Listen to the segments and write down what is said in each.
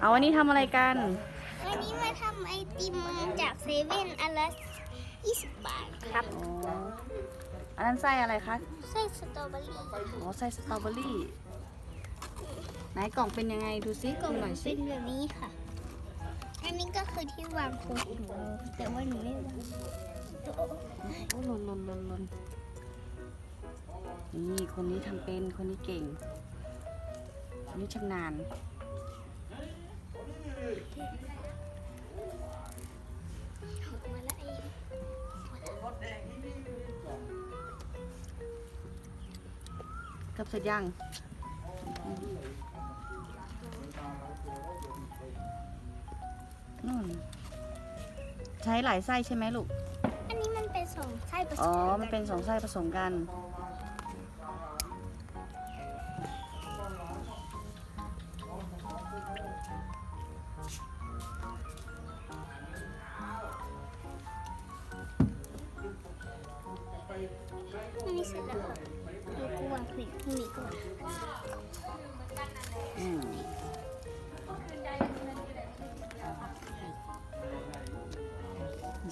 เอาวันนี้ทำอะไรกัน วันนี้มาทำไอติมจากเซเว่นอันละ20 บาทครับอ๋ออันนั้นไส้อะไรคะไส้สตรอเบอรี่อ๋อไส้สตรอเบอรี่ ไหนกล่องเป็นยังไงดูซิกล่องหน่อยสิ เป็นแบบนี้ค่ะ อันนี้ก็คือที่วางโค้ดหนูแต่ว่าหนูไม่วางโอ้หล่นหล่นหล่นหล่นนี่คนนี้ทำเป็นคนนี้เก่งคนนี้ชำนาญมาละเองเกือบเสร็จยังนู่นใช้หลายไส้ใช่ไหมลูก อันนี้มันเป็นสองไส้ผสมอ๋อกัมันเป็นสองไส้ผสมกัน นนี้เสร็จแล้วค่ะหนูก็วางผลิตพรุ่งนี้ก่อนอืม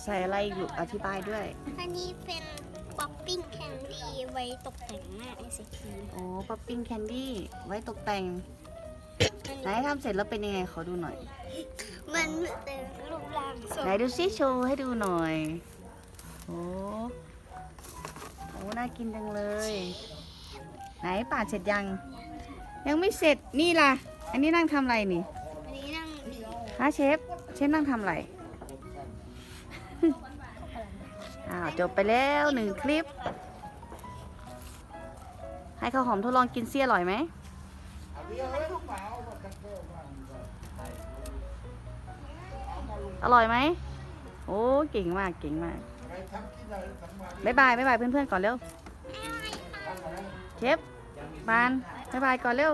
ใส่อะไรอีกลูกอธิบายด้วย อันนี้เป็นป๊อปปิ้งแคนดี้ไว้ตกแต่งหน้าไอศครีมโอ้ป๊อปปิ้งแคนดี้ไว้ตกแต่งอันไหนนี้ทำเสร็จแล้วเป็นยังไงขอดูหน่อย มันเป็นรูปร่างทรงไหนดูซิโชว์ให้ดูหน่อย โอ้โอ้ น่ากินจังเลย ไหนป่าดเสร็จยัง ยังไม่เสร็จนี่ล่ะ อันนี้นั่งทำอะไรนี่อันนี้นั่งดีฮะเชฟเชฟนั่งทำอะไร อ้าวจบไปแล้วหนึ่งคลิป ให้ข้าวหอมทดลองกินเสี้ยอร่อยไหม อร่อยไหม โอ้ เก่งมาก เก่งมาก บ๊ายบายบ๊ายบายเพื่อนๆก่อนเร็วเชฟบานบ๊ายบายก่อนเร็ว